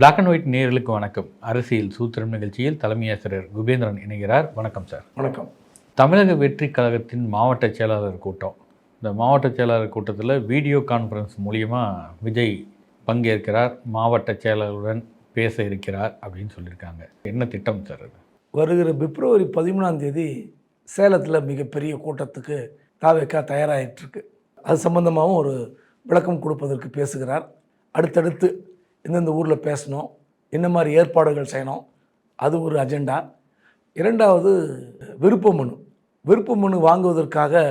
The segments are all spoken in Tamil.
பிளாக் அண்ட் ஒயிட் நேயர்களுக்கு வணக்கம். அரசியல் சூத்திரம் நிகழ்ச்சியில் தலைமை ஆசிரியர் குபேந்திரன் இணைகிறார். வணக்கம் சார். வணக்கம். தமிழக வெற்றி கழகத்தின் மாவட்ட செயலாளர் கூட்டம். இந்த மாவட்ட செயலாளர் கூட்டத்தில் வீடியோ கான்ஃபரன்ஸ் மூலியமாக விஜய் பங்கேற்கிறார். மாவட்ட செயலாளருடன் பேச இருக்கிறார் அப்படின்னு சொல்லியிருக்காங்க. என்ன திட்டம் சார் அது? வருகிற பிப்ரவரி பதிமூணாம் தேதி சேலத்தில் மிகப்பெரிய கூட்டத்துக்கு தாவேக்கா தயாராகிட்டுருக்கு அது சம்பந்தமாகவும் ஒரு விளக்கம் கொடுப்பதற்கு பேசுகிறார். அடுத்தடுத்து எந்தெந்த ஊரில் பேசணும் என்ன மாதிரி ஏற்பாடுகள் செய்யணும் அது ஒரு அஜெண்டா. இரண்டாவது விருப்ப மனு விருப்ப மனு வாங்குவதற்காக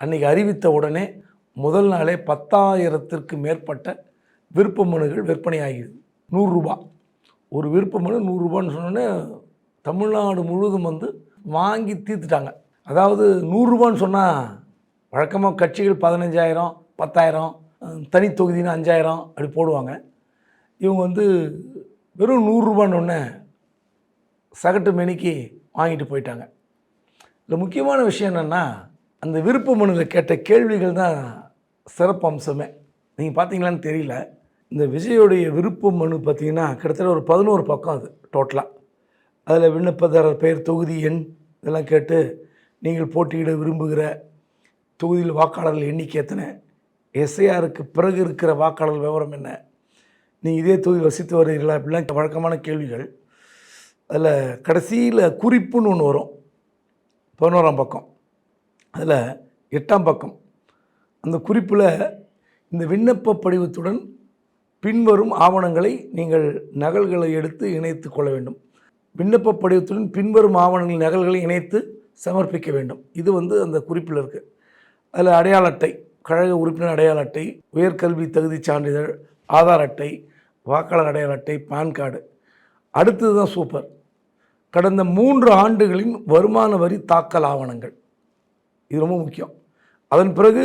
அன்னைக்கு அறிவித்த உடனே முதல் நாளே பத்தாயிரத்திற்கு மேற்பட்ட விருப்ப மனுகள் விற்பனையாகிறது நூறுரூபா ஒரு விருப்ப மனு நூறுரூபான்னு சொன்னோன்னே தமிழ்நாடு முழுவதும் வந்து வாங்கி தீர்த்துட்டாங்க. அதாவது நூறுரூபான்னு சொன்னால் வழக்கமாக கட்சிகள் பதினஞ்சாயிரம் பத்தாயிரம் தனி தொகுதின்னு அஞ்சாயிரம் அப்படி போடுவாங்க. இவங்க வந்து வெறும் நூறுரூபான்னு சகட்டு மெனிக்கு வாங்கிட்டு போயிட்டாங்க. இதில் முக்கியமான விஷயம் என்னென்னா அந்த விருப்ப மனுவில் கேட்ட கேள்விகள் தான் சிறப்பு அம்சமே நீங்கள் பார்த்தீங்களான்னு தெரியல. இந்த விஜயோடைய விருப்ப மனு பார்த்திங்கன்னா கிட்டத்தட்ட ஒரு பதினோரு பக்கம் அது டோட்டலாக அதில் விண்ணப்பதாரர் பெயர் தொகுதி எண் இதெல்லாம் கேட்டு நீங்கள் போட்டியிட விரும்புகிற தொகுதியில் வாக்காளர்கள் எண்ணிக்கை எத்தனை? எஸ்ஐஆருக்கு பிறகு இருக்கிற வாக்காளர் விவரம் என்ன? நீங்கள் இதே தொகுதியில் வசித்து வருகிறீர்களா? அப்படிலாம் வழக்கமான கேள்விகள். அதில் கடைசியில் குறிப்புன்னு ஒன்று வரும். பதினோராம் பக்கம். அதில் எட்டாம் பக்கம். அந்த குறிப்பில் இந்த விண்ணப்ப படிவத்துடன் பின்வரும் ஆவணங்களை நீங்கள் நகல்களை எடுத்து இணைத்து கொள்ள வேண்டும். விண்ணப்ப படிவத்துடன் பின்வரும் ஆவணங்களின் நகல்களை இணைத்து சமர்ப்பிக்க வேண்டும். இது வந்து அந்த குறிப்பில் இருக்குது அதில் அடையாள அட்டை கழக உறுப்பினர் அடையாள அட்டை உயர்கல்வி தகுதி சான்றிதழ் ஆதார் அட்டை வாக்காளர் அடையாள அட்டை பான் கார்டு. அடுத்தது தான் சூப்பர். கடந்த மூன்று ஆண்டுகளின் வருமான வரி தாக்கல் ஆவணங்கள். இது ரொம்ப முக்கியம். அதன் பிறகு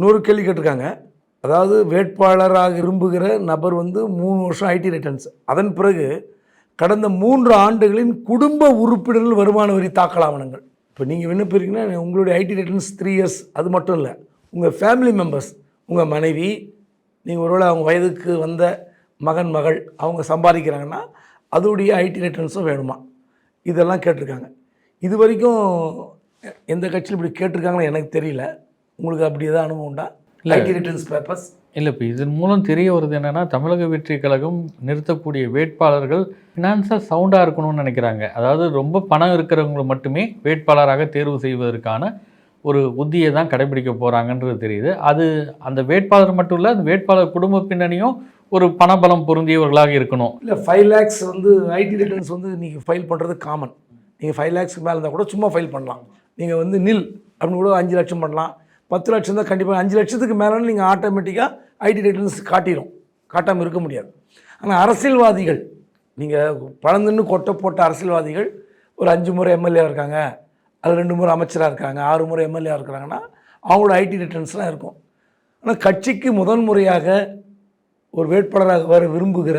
நூறு கேள்வி கேட்டிருக்காங்க. அதாவது வேட்பாளராக விரும்புகிற நபர் வந்து மூணு வருஷம் ஐடி ரிட்டர்ன்ஸ் அதன் பிறகு கடந்த மூன்று ஆண்டுகளின் குடும்ப உறுப்பினர்கள் வருமான வரி தாக்கல் ஆவணங்கள். இப்போ நீங்கள் விண்ணப்பிக்கிறீங்கன்னா உங்களுடைய ஐடி ரிட்டர்ன்ஸ் த்ரீ இயர்ஸ் அது மட்டும் இல்லை உங்கள் ஃபேமிலி மெம்பர்ஸ் உங்கள் மனைவி நீங்கள் ஒருவேளை அவங்க வயதுக்கு வந்த மகன் மகள் அவங்க சம்பாதிக்கிறாங்கன்னா அதோடைய ஐடி ரிட்டர்ன்ஸும் வேணுமா? இதெல்லாம் கேட்டிருக்காங்க. இது வரைக்கும் எந்த கட்சியில் இப்படி கேட்டிருக்காங்கன்னு எனக்கு தெரியல. உங்களுக்கு அப்படி ஏதாவது அனுபவம் உண்டா? ஐடி ரிட்டர்ன்ஸ் பேப்பர்ஸ் இல்லை இப்போ இதன் மூலம் தெரிய வருது என்னன்னா தமிழக வெற்றி கழகம் நிறுத்தக்கூடிய வேட்பாளர்கள் ஃபினான்ஸாக சவுண்டாக இருக்கணும்னு நினைக்கிறாங்க. அதாவது ரொம்ப பணம் இருக்கிறவங்களை மட்டுமே வேட்பாளராக தேர்வு செய்வதற்கான ஒரு உத்தியை தான் கடைபிடிக்க போகிறாங்கன்றது தெரியுது. அது அந்த வேட்பாளர் மட்டும் இல்லை அந்த வேட்பாளர் குடும்ப பின்னணியும் ஒரு பணபலம் பொருந்தியவர்களாக இருக்கணும். இல்லை ஃபைவ் லேக்ஸ் வந்து ஐடி ரிட்டர்ன்ஸ் வந்து நீங்கள் ஃபைல் பண்ணுறது காமன் நீங்கள் ஃபைவ் லேக்ஸ்க்கு மேலே இருந்தால் கூட சும்மா ஃபைல் பண்ணலாம். நீங்கள் வந்து நில் அப்படின்னு கூட அஞ்சு லட்சம் பண்ணலாம். பத்து லட்சம் தான் கண்டிப்பாக அஞ்சு லட்சத்துக்கு மேலே நீங்கள் ஆட்டோமேட்டிக்காக ஐடி ரிட்டர்ன்ஸ் காட்டிடும் காட்டாமல் இருக்க முடியாது. ஆனால் அரசியல்வாதிகள் நீங்கள் பழந்துன்னு கொட்டை போட்ட அரசியல்வாதிகள் ஒரு அஞ்சு முறை எம்எல்ஏ இருக்காங்க அது ரெண்டு முறை அமைச்சராக இருக்காங்க ஆறு முறை எம்எல்ஏ இருக்கிறாங்கன்னா அவங்களோட ஐடி ரிட்டர்ன்ஸ்லாம் இருக்கும். ஆனால் கட்சிக்கு முதல் முறையாக ஒரு வேட்பாளராக வர விரும்புகிற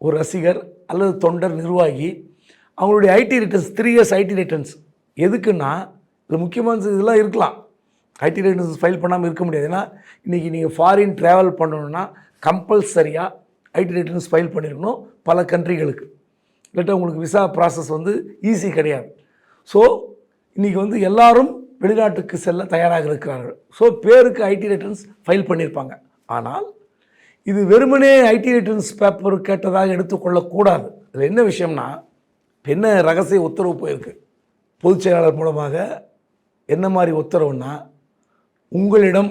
ஒரு ரசிகர் அல்லது தொண்டர் நிர்வாகி அவங்களுடைய IT returns three years IT returns எதுக்குன்னா இதில் முக்கியமான இதெல்லாம் இருக்கலாம். ஐடி ரிட்டர்ன்ஸ் ஃபைல் பண்ணாமல் இருக்க முடியாது. ஏன்னா இன்றைக்கி நீங்கள் ஃபாரின் ட்ராவல் பண்ணணுன்னா கம்பல்சரியாக ஐடி ரிட்டர்ன்ஸ் ஃபைல் பண்ணியிருக்கணும் பல கண்ட்ரிகளுக்கு இல்லாட்டா உங்களுக்கு விசா ப்ராசஸ் வந்து ஈஸி கிடையாது. ஸோ இன்றைக்கி வந்து எல்லாரும் வெளிநாட்டுக்கு செல்ல தயாராக இருக்கிறார்கள். ஸோ பேருக்கு ஐடி ரிட்டர்ன்ஸ் ஃபைல் பண்ணியிருப்பாங்க ஆனால் இது வெறுமனே ஐடி ரிட்டர்ன்ஸ் பேப்பர் கேட்டதாக எடுத்துக்கொள்ளக்கூடாது. இதில் என்ன விஷயம்னா என்ன ரகசிய உத்தரவு போயிருக்கு? பொதுச் செயலாளர் மூலமாக என்ன மாதிரி உத்தரவுன்னா உங்களிடம்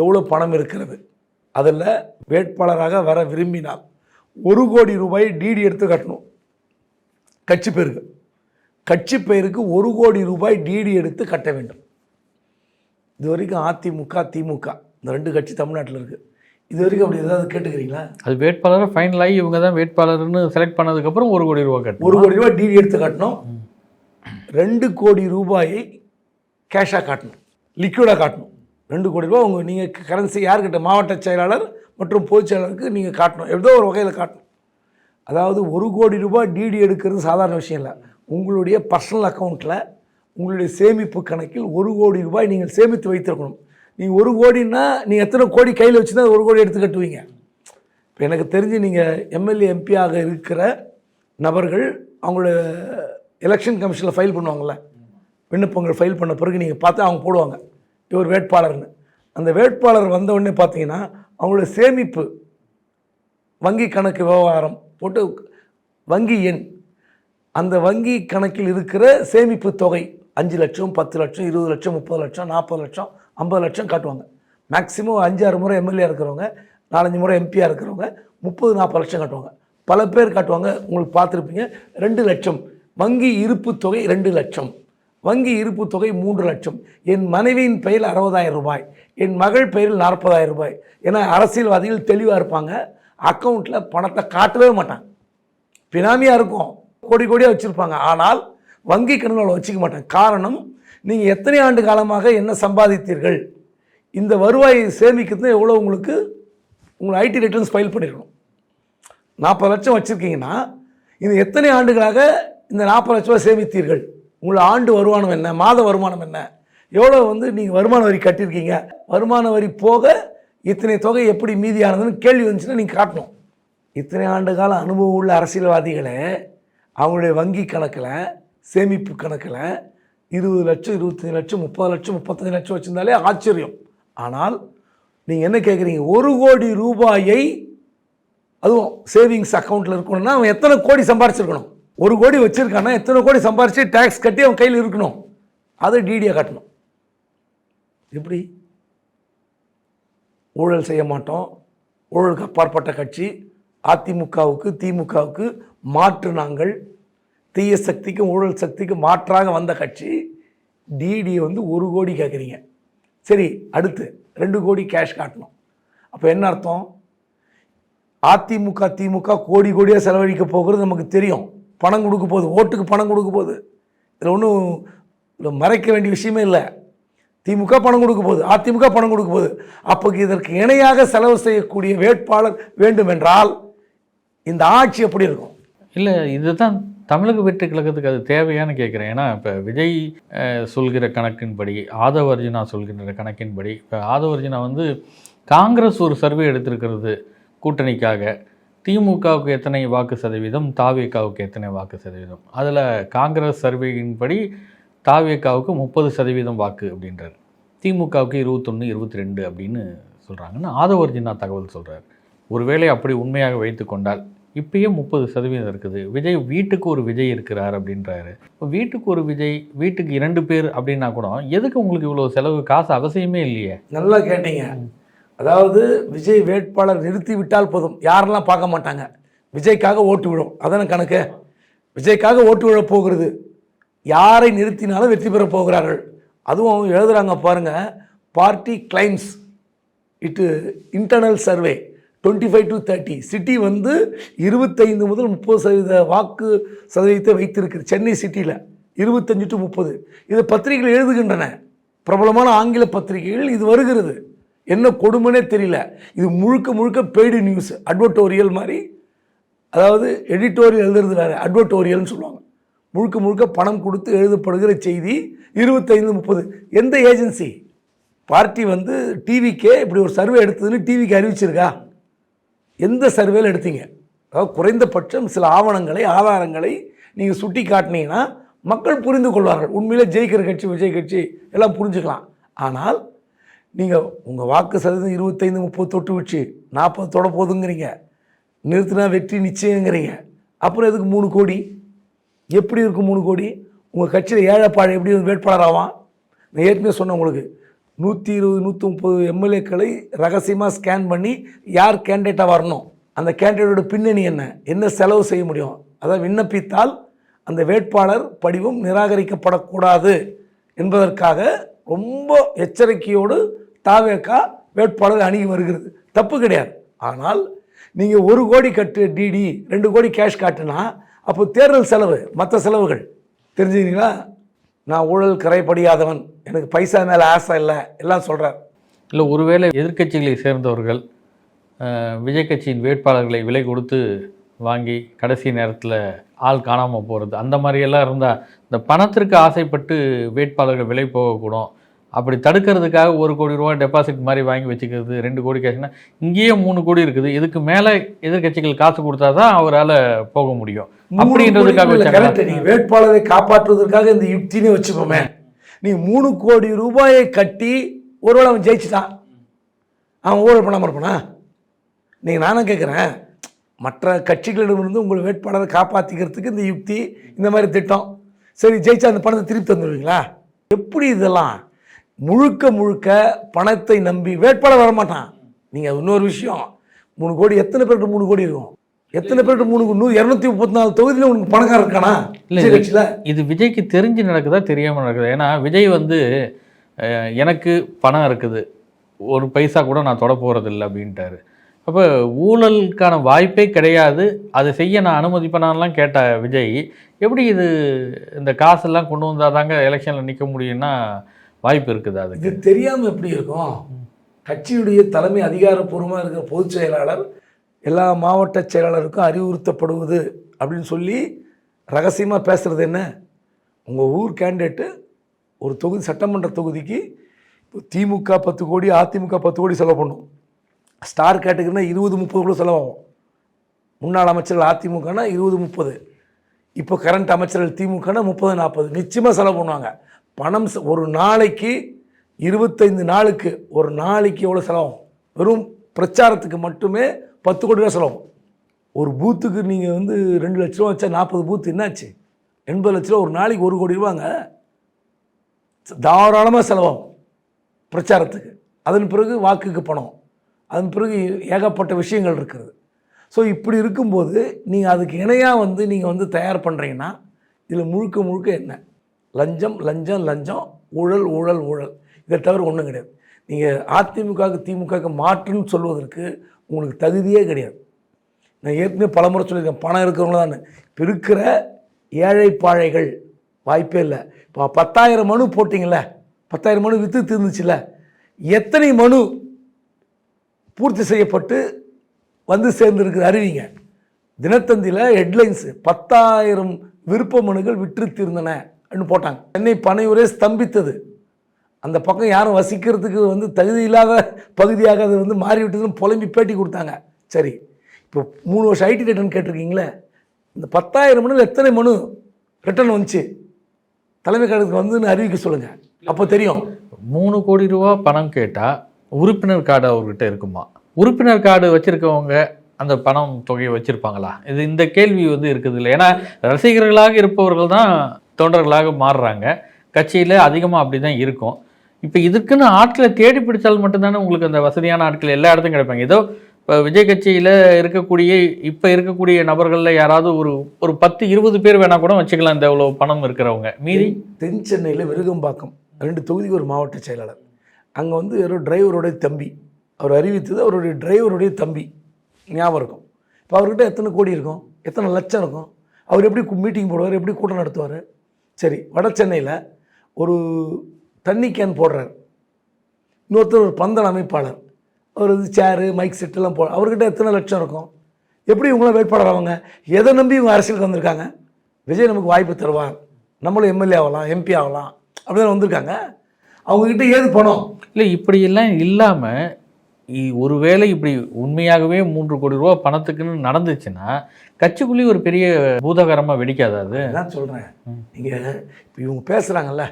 எவ்வளோ பணம் இருக்கிறது? அதில் வேட்பாளராக வர விரும்பினால் ஒரு கோடி ரூபாய் டிடி எடுத்து கட்டணும். கட்சி பேருக்கு. கட்சி பெயருக்கு ஒரு கோடி ரூபாய் டிடி எடுத்து கட்ட வேண்டும். இது வரைக்கும் அதிமுக திமுக இந்த ரெண்டு கட்சி தமிழ்நாட்டில் இருக்குது இது வரைக்கும் அப்படி ஏதாவது கேட்டுக்கிறீங்களா? அது வேட்பாளரை ஃபைனல் ஆகி இவங்க தான் வேட்பாளர்னு செலக்ட் பண்ணதுக்கப்புறம் ஒரு கோடி ரூபா கட்டணும். ஒரு கோடி ரூபாய் டிடி எடுத்து காட்டணும். ரெண்டு கோடி ரூபாயை கேஷாக காட்டணும். லிக்விடாக காட்டணும். ரெண்டு கோடி ரூபாய் உங்கள் நீங்கள் கரன்சி யார்கிட்ட மாவட்ட செயலாளர் மற்றும் பொதுச் செயலாளருக்கு நீங்கள் காட்டணும். ஏதோ ஒரு வகையில் காட்டணும். அதாவது ஒரு கோடி ரூபாய் டிடி எடுக்கிறது சாதாரண விஷயம் இல்லை. உங்களுடைய பர்சனல் அக்கௌண்ட்டில் உங்களுடைய சேமிப்பு கணக்கில் ஒரு கோடி ரூபாய் நீங்கள் சேமித்து வைத்திருக்கணும். நீங்கள் ஒரு கோடின்னா நீங்கள் எத்தனை கோடி கையில் வச்சுருந்தா ஒரு கோடி எடுத்து கட்டுவீங்க. இப்போ எனக்கு தெரிஞ்சு நீங்கள் எம்எல்ஏ எம்பியாக இருக்கிற நபர்கள் அவங்களோட எலெக்ஷன் கமிஷனில் ஃபைல் பண்ணுவாங்கள்ல விண்ணப்பங்கள் ஃபைல் பண்ண பிறகு நீங்கள் பார்த்து அவங்க போடுவாங்க. இவர் வேட்பாளர்னு. அந்த வேட்பாளர் வந்த உடனே பார்த்தீங்கன்னா அவங்களோட சேமிப்பு வங்கி கணக்கு விவகாரம் போட்டு வங்கி எண். அந்த வங்கி கணக்கில் இருக்கிற சேமிப்பு தொகை அஞ்சு லட்சம் பத்து லட்சம் இருபது லட்சம் முப்பது லட்சம் நாற்பது லட்சம் ஐம்பது லட்சம் காட்டுவாங்க. மேக்ஸிமம் அஞ்சாறு முறை எம்எல்ஏ இருக்கிறவங்க நாலஞ்சு முறை எம்பியாக இருக்கிறவங்க முப்பது நாற்பது லட்சம் காட்டுவாங்க. பல பேர் காட்டுவாங்க உங்களுக்கு பார்த்துருப்பீங்க ரெண்டு லட்சம். வங்கி இருப்பு தொகை ரெண்டு லட்சம். வங்கி இருப்பு தொகை மூன்று லட்சம். என் மனைவியின் பெயரில் அறுபதாயிரம் ரூபாய். என் மகள் பெயரில் நாற்பதாயிரம் ரூபாய். ஏன்னா அரசியல்வாதிகள் தெளிவாக இருப்பாங்க. அக்கௌண்ட்டில் பணத்தை காட்டவே மாட்டாங்க. பினாமியாக இருக்கும். கோடி கோடியாக வச்சுருப்பாங்க. ஆனால் வங்கி கணக்கில் வச்சுக்க மாட்டாங்க. காரணம் நீங்கள் எத்தனை ஆண்டு காலமாக என்ன சம்பாதித்தீர்கள்? இந்த வருவாய் சேமிக்கிறது எவ்வளோ உங்களுக்கு உங்களை ஐடி ரிட்டர்ன்ஸ் ஃபைல் பண்ணிடணும் நாற்பது லட்சம் வச்சுருக்கீங்கன்னா இது எத்தனை ஆண்டுகளாக இந்த நாற்பது லட்ச ரூபாய் சேமித்தீர்கள்? உங்களோட ஆண்டு வருமானம் என்ன? மாத வருமானம் என்ன? எவ்வளோ வந்து நீங்கள் வருமான வரி கட்டியிருக்கீங்க? வருமான வரி போக இத்தனை தொகை எப்படி மீதியானதுன்னு கேள்வி வந்துச்சுன்னா நீங்கள் காட்டணும். இத்தனை ஆண்டு கால அனுபவம் உள்ள அரசியல்வாதிகளே அவங்களுடைய வங்கி கணக்கில் சேமிப்பு கணக்கில் இருபது லட்சம் இருபத்தஞ்சி லட்சம் முப்பது லட்சம் முப்பத்தஞ்சு லட்சம் வச்சுருந்தாலே ஆச்சரியம். ஆனால் நீங்கள் என்ன கேட்குறீங்க ஒரு கோடி ரூபாயை அதுவும் சேவிங்ஸ் அக்கௌண்ட்டில் இருக்கணும்னா அவன் எத்தனை கோடி சம்பாரிச்சிருக்கணும்? ஒரு கோடி வச்சுருக்கானா எத்தனை கோடி சம்பாரித்து டேக்ஸ் கட்டி அவன் கையில் இருக்கணும்? அதை டிடியாக கட்டணும். எப்படி? ஊழல் செய்ய மாட்டோம். ஊழலுக்கு அப்பாற்பட்ட கட்சி அதிமுகவுக்கு திமுகவுக்கு மாற்று நாங்கள் தீய சக்திக்கும் ஊழல் சக்திக்கும் மாற்றாக வந்த கட்சி டிடி வந்து ஒரு கோடி கேட்குறீங்க சரி அடுத்து ரெண்டு கோடி கேஷ் காட்டணும். அப்போ என்ன அர்த்தம்? அதிமுக திமுக கோடி கோடியாக செலவழிக்க போகிறது நமக்கு தெரியும். பணம் கொடுக்க போகுது ஓட்டுக்கு பணம் கொடுக்க போகுது. இதில் ஒன்றும் மறைக்க வேண்டிய விஷயமே இல்லை. திமுக பணம் கொடுக்க போகுது அதிமுக பணம் கொடுக்க போகுது. அப்போ இதற்கு இணையாக செலவு செய்யக்கூடிய வேட்பாளர் வேண்டும் என்றால் இந்த ஆட்சி எப்படி இருக்கும்? இல்லை இதுதான் தமிழக வெற்றி கழகத்துக்கு அது தேவையான்னு கேட்குறேன். ஏன்னா இப்போ விஜய் சொல்கிற கணக்கின்படி ஆதவ அர்ஜுனா சொல்கின்ற கணக்கின்படி இப்போ ஆதவ அர்ஜுனா வந்து காங்கிரஸ் ஒரு சர்வே எடுத்திருக்கிறது கூட்டணிக்காக. திமுகவுக்கு எத்தனை வாக்கு சதவீதம் தாவேக்காவுக்கு எத்தனை வாக்கு சதவீதம்? அதில் காங்கிரஸ் சர்வேயின்படி தாவேக்காவுக்கு முப்பது சதவீதம் வாக்கு அப்படின்றார். திமுகவுக்கு இருபத்தொன்று இருபத்தி ரெண்டு அப்படின்னு சொல்கிறாங்கன்னு ஆதவர்ஜினா தகவல் சொல்கிறார் ஒருவேளை அப்படி உண்மையாக வைத்து கொண்டால் இப்பயே முப்பது சதவீதம் இருக்குது. விஜய் வீட்டுக்கு ஒரு விஜய் இருக்கிறார் அப்படின்றாரு. இப்போ வீட்டுக்கு ஒரு விஜய் வீட்டுக்கு இரண்டு பேர் அப்படின்னா கூட எதுக்கு உங்களுக்கு இவ்வளோ செலவு? காசு அவசியமே இல்லையே. நல்லா கேட்டீங்க. அதாவது விஜய் வேட்பாளர் நிறுத்தி விட்டால் போதும். யாரெல்லாம் பார்க்க மாட்டாங்க? விஜய்க்காக ஓட்டு விடும். அதான கணக்கு? விஜய்க்காக ஓட்டு விழ போகிறது. யாரை நிறுத்தினாலும் வெற்றி பெற போகிறார்கள். அதுவும் அவங்க எழுதுறாங்க பாருங்க. Party claims it internal survey twenty five to thirty city வந்து இருபத்தைந்து முதல் முப்பது சதவீத வாக்கு சதவீதத்தை வைத்திருக்கிறது சென்னை சிட்டியில் இருபத்தஞ்சு டு முப்பது. இது பத்திரிகைகள் எழுதுகின்றன. பிரபலமான ஆங்கில பத்திரிகைகள் இது வருகிறது. என்ன கொடுமைனே தெரியல. இது முழுக்க முழுக்க பெய்டு நியூஸ் அட்வர்டோரியல் மாதிரி. அதாவது எடிட்டோரியல் எழுதுறது வேறு அட்வர்டோரியல்னு சொல்லுவாங்க. முழுக்க முழுக்க பணம் கொடுத்து எழுதப்படுகிற செய்தி இருபத்தைந்து முப்பது. எந்த ஏஜென்சி பார்ட்டி வந்து டிவிக்கே இப்படி ஒரு சர்வே எடுத்ததுன்னு டிவிக்கு அறிவிச்சிருக்கா? எந்த சர்வேல எடுத்தீங்க? அதாவது குறைந்தபட்சம் சில ஆவணங்களை ஆதாரங்களை நீங்கள் சுட்டி காட்டினீங்கன்னா மக்கள் புரிந்து கொள்வார்கள். உண்மையில் ஜெயிக்கிற கட்சி விஜய் கட்சி எல்லாம் புரிஞ்சுக்கலாம். ஆனால் நீங்கள் உங்கள் வாக்கு சதவீதம் இருபத்தைந்து முப்பது தொட்டு வச்சு நாற்பது தொட போதுங்கிறீங்க. நிறுத்தினா வெற்றி நிச்சயங்கிறீங்க. அப்புறம் எதுக்கு மூணு கோடி? எப்படி இருக்கும் மூணு கோடி? உங்கள் கட்சியில் ஏழைப்பாழை எப்படி வேட்பாளர் ஆவான் நான் ஏற்கனவே சொன்னேன் உங்களுக்கு. நூற்றி இருபது நூற்றி முப்பது எம்எல்ஏக்களை ரகசியமாக ஸ்கேன் பண்ணி யார் கேண்டிடேட்டாக வரணும்? அந்த கேண்டிடேட்டோட பின்னணி என்ன? என்ன செலவு செய்ய முடியும்? அதை விண்ணப்பித்தால் அந்த வேட்பாளர் படிவம் நிராகரிக்கப்படக்கூடாது என்பதற்காக ரொம்ப எச்சரிக்கையோடு தாவேக்கா வேட்பாளர் அணுகி வருகிறது. தப்பு கிடையாது. ஆனால் நீங்கள் ஒரு கோடி கட்டு டிடி ரெண்டு கோடி கேஷ் காட்டுனா அப்போ தேர்தல் செலவு மற்ற செலவுகள் தெரிஞ்சுக்கிறீங்களா? நான் ஊழல் கரைப்படியாதவன் எனக்கு பைசா மேலே ஆசை இல்லை. எல்லாம் சொல்கிறார் இல்லை ஒருவேளை எதிர்க்கட்சிகளை சேர்ந்தவர்கள் விஜய் கட்சியின் வேட்பாளர்களை விலை கொடுத்து வாங்கி கடைசி நேரத்தில் ஆள் காணாமல் போகிறது அந்த மாதிரியெல்லாம் இருந்தால் இந்த பணத்திற்கு ஆசைப்பட்டு வேட்பாளர்கள் விலை போகக்கூடும். அப்படி தடுக்கிறதுக்காக ஒரு கோடி ரூபாய் டெபாசிட் மாதிரி வாங்கி வச்சுக்கிறது ரெண்டு கோடி கேஷ்னா இங்கேயே மூணு கோடி இருக்குது. இதுக்கு மேலே எதிர்க்கட்சிகள் காசு கொடுத்தா தான் அவரால் போக முடியும். அப்படின்றதுக்காக வச்சாங்களா? கரெக்ட் நீங்க வேட்பாளரை காப்பாற்றுவதற்காக இந்த யுக்தினே வச்சுப்போமே. நீ மூணு கோடி ரூபாயை கட்டி ஒருவேளை அவன் ஜெயிச்சிட்டான். அவன் ஊழல் பண்ணாமல் இருப்பானா? நீங்க நானும் கேட்குறேன் மற்ற கட்சிகளிடமிருந்து உங்கள் வேட்பாளரை காப்பாற்றிக்கிறதுக்கு இந்த யுக்தி இந்த மாதிரி திட்டம். சரி ஜெயிச்சா அந்த பணத்தை திருப்பி தந்துடுவீங்களா? எப்படி இதெல்லாம் முழுக்க முழுக்க பணத்தை நம்பி வேட்பாளர் வரமாட்டான். நீங்கள் இன்னொரு விஷயம். மூணு கோடி எத்தனை பேருக்கு மூணு கோடி இருக்கும்? எத்தனை பேருக்கு மூணு நூறு இரநூத்தி முப்பத்தி நாலு தொகுதியில் உனக்கு பணக்காரர் இருக்கானா? இல்ல, இது விஜய்க்கு தெரிஞ்சு நடக்குதா தெரியாம நடக்குதா? ஏன்னா விஜய் வந்து எனக்கு பணம் இருக்குது. ஒரு பைசா கூட நான் தொட போறது இல்லை அப்படின்ட்டாரு. அப்போ ஊழலுக்கான வாய்ப்பே கிடையாது. அதை செய்ய நான் அனுமதிப்பேனான்லாம் கேட்ட விஜய் எப்படி இது இந்த காசெல்லாம் கொண்டு வந்தாதாங்க எலெக்ஷனில் நிற்க முடியும்னா வாய்ப்பு இருக்குது அது இது தெரியாமல் எப்படி இருக்கும்? கட்சியுடைய தலைமை அதிகாரப்பூர்வமாக இருக்கிற பொதுச் செயலாளர் எல்லா மாவட்ட செயலாளருக்கும் அறிவுறுத்தப்படுவது அப்படின்னு சொல்லி ரகசியமாக பேசுகிறது என்ன? உங்கள் ஊர் கேண்டிடேட்டு ஒரு தொகுதி சட்டமன்ற தொகுதிக்கு இப்போ திமுக பத்து கோடி அதிமுக பத்து கோடி செலவு பண்ணும். ஸ்டார் கேட்டகரினா இருபது முப்பது கூட செலவாகும். முன்னாள் அமைச்சர்கள் அதிமுகனா இருபது முப்பது. இப்போ கரண்ட் அமைச்சர்கள் திமுகனா முப்பது நாற்பது. நிச்சயமாக செலவு பண்ணுவாங்க. பணம் செ- ஒரு நாளைக்கு இருபத்தைந்து நாளுக்கு ஒரு நாளைக்கு எவ்வளோ செலவாகும்? வெறும் பிரச்சாரத்துக்கு மட்டுமே பத்து கோடி ரூபா செலவாகும். ஒரு பூத்துக்கு நீங்கள் வந்து ரெண்டு லட்ச ரூபா வச்சா நாற்பது பூத்து என்னாச்சு? எண்பது லட்ச ரூபா ஒரு நாளைக்கு ஒரு கோடி ரூபாங்க. தாராளமாக செலவாகும் பிரச்சாரத்துக்கு. அதன் பிறகு வாக்குக்கு பணம். அதன் பிறகு ஏகப்பட்ட விஷயங்கள் இருக்கிறது. ஸோ இப்படி இருக்கும்போது நீங்கள் அதுக்கு இணையாக வந்து நீங்கள் வந்து தயார் பண்ணுறீங்கன்னா இதில் முழுக்க முழுக்க என்ன? லஞ்சம் லஞ்சம் லஞ்சம் ஊழல் ஊழல் ஊழல். இதை தவிர ஒன்றும் கிடையாது. நீங்கள் அதிமுகவுக்கு திமுகவுக்கு மாற்றுன்னு சொல்வதற்கு உங்களுக்கு தகுதியே கிடையாது. நான் ஏற்கனவே பலமுறை சொல்லியிருக்கேன் பணம் இருக்கிறவங்க தான். இப்போ இருக்கிற ஏழை பாழைகள் வாய்ப்பே இல்லை. இப்போ பத்தாயிரம் மனு போட்டிங்கள பத்தாயிரம் மனு விற்று தீர்ந்துச்சுல எத்தனை மனு பூர்த்தி செய்யப்பட்டு வந்து சேர்ந்துருக்குது அறிவிங்க? தினத்தந்தியில் ஹெட்லைன்ஸு. பத்தாயிரம் விருப்ப மனுகள் விற்று தீர்ந்தன. அப்படின்னு போட்டாங்க. சென்னை பனையூரே ஸ்தம்பித்தது. அந்த பக்கம் யாரும் வசிக்கிறதுக்கு வந்து தகுதி இல்லாத பகுதியாக அது வந்து மாறிவிட்டதுன்னு புலம்பி பேட்டி கொடுத்தாங்க. சரி இப்போ மூணு வருஷம் ஐடி ரிட்டர்ன் கேட்டிருக்கீங்களே இந்த பத்தாயிரம் மனு எத்தனை மனு ரிட்டர்ன் வந்துச்சு? தலைமை கழகத்துக்கு வந்துன்னு அறிவிக்க சொல்லுங்கள் அப்போ தெரியும். மூணு கோடி ரூபா பணம் கேட்டால் உறுப்பினர் கார்டு அவர்கிட்ட இருக்குமா? உறுப்பினர் கார்டு வச்சிருக்கவங்க அந்த பணம் தொகையை வச்சிருப்பாங்களா? இது இந்த கேள்வி வந்து இருக்குது இல்லை ஏன்னா ரசிகர்களாக இருப்பவர்கள் தான் தொண்டர்களாக மாறுறாங்க. கட்சியில் அதிகமாக அப்படி தான் இருக்கும். இப்போ இதுக்குன்னு ஆட்களை தேடி பிடிச்சால் மட்டும்தானே உங்களுக்கு அந்த வசதியான ஆட்கள் எல்லா இடத்தும் கிடைப்பாங்க. ஏதோ இப்போ விஜய் கட்சியில் இருக்கக்கூடிய இப்போ இருக்கக்கூடிய நபர்களில் யாராவது ஒரு ஒரு பத்து இருபது பேர் வேணால் கூட வச்சுக்கலாம். இந்த இவ்வளோ பணம் இருக்கிறவங்க. மீறி? தென் சென்னையில் விருகம்பாக்கம் ரெண்டு தொகுதிக்கு ஒரு மாவட்ட செயலாளர். அங்கே வந்து யாரோ டிரைவருடைய தம்பி. அவர் அறிவித்தது அவருடைய டிரைவருடைய தம்பி ஞாபகம் இருக்கும். இப்போ அவர்கிட்ட எத்தனை கோடி இருக்கும்? எத்தனை லட்சம் இருக்கும்? அவர் எப்படி மீட்டிங் போடுவார்? எப்படி கூட்டம் நடத்துவார்? சரி வட சென்னையில் ஒரு தண்ணி கேன் போடுறார். இன்னொருத்தர் ஒரு பந்தல் அமைப்பாளர். அவர் வந்து சேரு மைக் செட்டெல்லாம் போ அவர்கிட்ட எத்தனை லட்சம் இருக்கும்? எப்படி இவங்களாம் வேட்பாளர் ஆவாங்க எதை நம்பி இவங்க அரசியலுக்கு வந்திருக்காங்க? விஜய் நமக்கு வாய்ப்பு தருவார். நம்மளும் எம்எல்ஏ ஆகலாம் எம்பி ஆகலாம் அப்படின்னு வந்திருக்காங்க. அவங்கக்கிட்ட ஏது பணம்? இல்லை இப்படியெல்லாம் இல்லாமல் ஒருவேளை இப்படி உண்மையாகவே மூன்று கோடி ரூபா பணத்துக்குன்னு நடந்துச்சுன்னா கட்சிக்குள்ளேயே ஒரு பெரிய பூதகரமாக வெடிக்காது அது? அதான் சொல்கிறேன் நீங்கள் இப்போ இவங்க பேசுகிறாங்கல்ல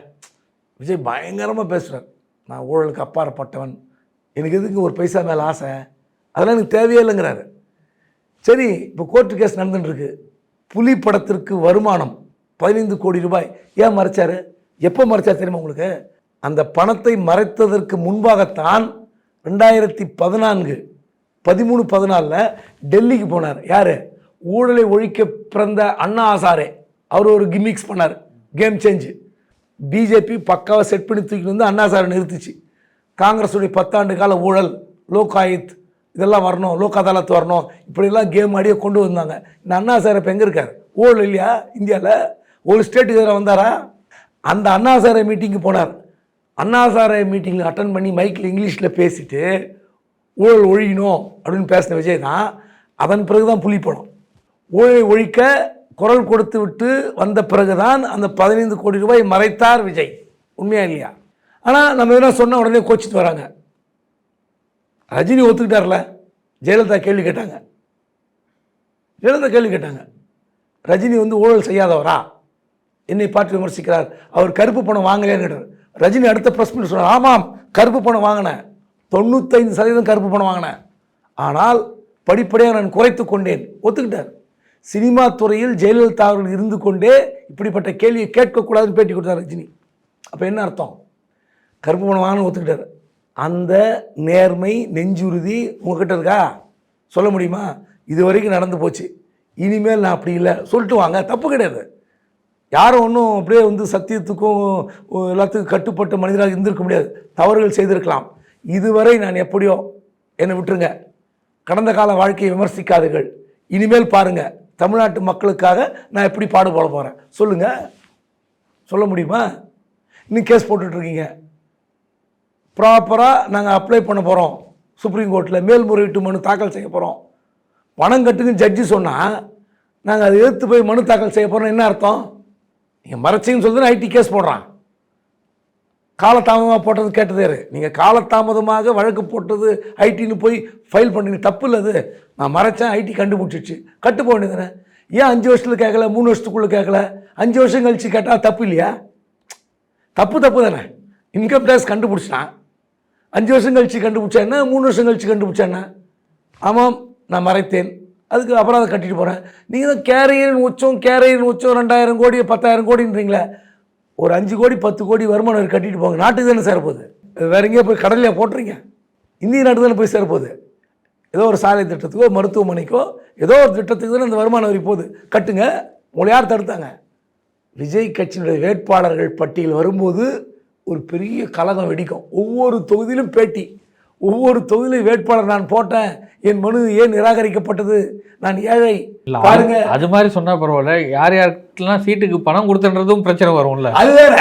விஜய் பயங்கரமாக பேசுகிறார் நான் ஊழலுக்கு அப்பாற்பட்டவன். எனக்கு எதுக்கு ஒரு பைசா மேலே ஆசை? அதெல்லாம் எனக்கு தேவையே இல்லைங்கிறாரு. சரி இப்போ கோர்ட்டு கேஸ் நடந்துட்டுருக்கு. புலி படத்திற்கு வருமானம் பதினைந்து கோடி ரூபாய். ஏன் மறைச்சாரு? எப்போ மறைச்சார் தெரியுமா உங்களுக்கு? அந்த பணத்தை மறைத்ததற்கு முன்பாகத்தான் ரெண்டாயிரத்தி பதினான்கு பதிமூணு பதினாலில் டெல்லிக்கு போனார். யார்? ஊழலை ஒழிக்க பிறந்த அண்ணா ஆசாரே. அவர் ஒரு கிமிக்ஸ் பண்ணார். கேம் சேஞ்சு பிஜேபி பக்காவாக செட் பண்ணி தூக்கிட்டு வந்து அண்ணா சாரை நிறுத்துச்சு. காங்கிரஸுடைய பத்தாண்டு கால ஊழல் லோகாயுத் இதெல்லாம் வரணும் லோக் அதாலத் வரணும் இப்படியெல்லாம் கேம் ஆடியே கொண்டு வந்தாங்க. இந்த அண்ணா சார் இப்போ எங்கே இருக்கார்? ஊழல் இல்லையா? இந்தியாவில் ஒரு ஸ்டேட்டுக்கு எதிராக வந்தாரா? அந்த அண்ணா சாரை மீட்டிங்கு போனார். அண்ணாசாரை மீட்டிங்கில் அட்டன் பண்ணி மைக்கில் இங்கிலீஷில் பேசிட்டு ஊழல் ஒழியணும் அப்படின்னு பேசின விஜய் தான் அதன் பிறகு தான் புலி படம். ஊழலை ஒழிக்க குரல் கொடுத்து விட்டு வந்த பிறகு தான் அந்த பதினைந்து கோடி ரூபாய் மறைத்தார் விஜய். உண்மையா இல்லையா? ஆனால் நம்ம எதனா சொன்ன உடனே கோச்சிட்டு வராங்க. ரஜினி ஒத்துக்கிட்டார்ல? ஜெயலலிதா கேள்வி கேட்டாங்க. ஜெயலலிதா கேள்வி கேட்டாங்க. ரஜினி வந்து ஊழல் செய்யாதவரா? என்னை பார்த்து விமர்சிக்கிறார். அவர் கருப்பு பணம் வாங்கலையான்னு கேட்டார். ரஜினி அடுத்த ப்ரெஸ் மீட் சொன்னார் ஆமாம் கருப்பு பணம் வாங்கினேன். தொண்ணூத்தைந்து சதவீதம் கருப்பு பணம் வாங்கினேன். ஆனால் படிப்படியாக நான் குறைத்து கொண்டேன். ஒத்துக்கிட்டார். சினிமா துறையில் ஜெயலலிதா அவர்கள் இருந்து கொண்டே இப்படிப்பட்ட கேள்வியை கேட்கக்கூடாதுன்னு பேட்டி கொடுத்தார் ரஜினி. அப்போ என்ன அர்த்தம்? கருப்பு பணம் வாங்கன்னு ஒத்துக்கிட்டார். அந்த நேர்மை நெஞ்சுறுதி உங்ககிட்ட இருக்கா? சொல்ல முடியுமா? இது வரைக்கும் நடந்து போச்சு. இனிமேல் நான் அப்படி இல்லை. சொல்லிட்டு வாங்க. தப்பு கிடையாது. யாரும் ஒன்றும் அப்படியே வந்து சத்தியத்துக்கும் எல்லாத்துக்கும் கட்டுப்பட்ட மனிதராக இருந்திருக்க முடியாது. தவறுகள் செய்திருக்கலாம். இதுவரை நான் எப்படியோ என்னை விட்டுருங்க. கடந்த கால வாழ்க்கையை விமர்சிக்காதீர்கள். இனிமேல் பாருங்கள் தமிழ்நாட்டு மக்களுக்காக நான் எப்படி பாடுபட போகிறேன் சொல்லுங்கள் சொல்ல முடியுமா? இன்னும் கேஸ் போட்டுட்ருக்கீங்க. ப்ராப்பராக நாங்கள் அப்ளை பண்ண போகிறோம் சுப்ரீம் கோர்ட்டில் மேல்முறையீட்டு மனு தாக்கல் செய்ய போகிறோம் பணம் கட்டுங்க ஜட்ஜி சொன்னால் நாங்கள் அதை எதிர்த்து போய் மனு தாக்கல் செய்ய போகிறோம் என்ன அர்த்தம்? நீங்கள் மறைச்சின்னு சொல்லி ஐடி கேஸ் போடுறான். காலதாமதமாக போட்டது கேட்டதே இரு நீங்கள் காலதாமதமாக வழக்கு போட்டது ஐடின்னு போய் ஃபைல் பண்ணீங்க. தப்பு இல்லை அது. நான் மறைச்சேன் ஐடி கண்டுபிடிச்சிச்சு கட்டு போக ஏன் அஞ்சு வருஷத்தில் கேட்கல மூணு வருஷத்துக்குள்ளே கேட்கல அஞ்சு வருஷம் கழிச்சு கேட்டால் தப்பு இல்லையா? தப்பு தப்பு தானே. இன்கம் டேக்ஸ் கண்டுபிடிச்சிட்டான். அஞ்சு வருஷம் கழிச்சு கண்டுபிடிச்சா என்ன? மூணு வருஷம் கழிச்சு கண்டுபிடிச்சா என்ன? ஆமாம் நான் மறைத்தேன். அதுக்கு அப்புறம் அதை கட்டிட்டு போகிறேன் நீங்கள் தான் கேரியரின் உச்சம் கேரியரின் உச்சம் ரெண்டாயிரம் கோடி பத்தாயிரம் கோடின்றீங்களே ஒரு அஞ்சு கோடி பத்து கோடி வருமானம் வரி கட்டிட்டு போங்க. நாட்டுக்கு தானே சேரப்போகுது. வேற எங்கேயோ போய் கடலில் போட்டுறீங்க இந்திய நாட்டு தானே போய் சேரப்போகுது. ஏதோ ஒரு சாலை திட்டத்துக்கோ மருத்துவமனைக்கோ ஏதோ ஒரு திட்டத்துக்கு தானே அந்த வருமான வரி போகுது. கட்டுங்க. உங்களை யார் தடுத்தாங்க? விஜய் கட்சியினுடைய வேட்பாளர்கள் பட்டியல் வரும்போது ஒரு பெரிய கலகம் வெடிக்கும். ஒவ்வொரு தொகுதியிலும் பேட்டி. ஒவ்வொரு தொகுதியிலும் வேட்பாளர் நான் போட்டேன். என் மனு ஏன் நிராகரிக்கப்பட்டது? நான் ஏழை. பாருங்க. அது- மாதிரி சொன்னா பரவாயில்ல. யார் யாருக்கெல்லாம் சீட்டுக்கு பணம் கொடுத்துன்றதும் பிரச்சனை வரும்ல. அது வேற.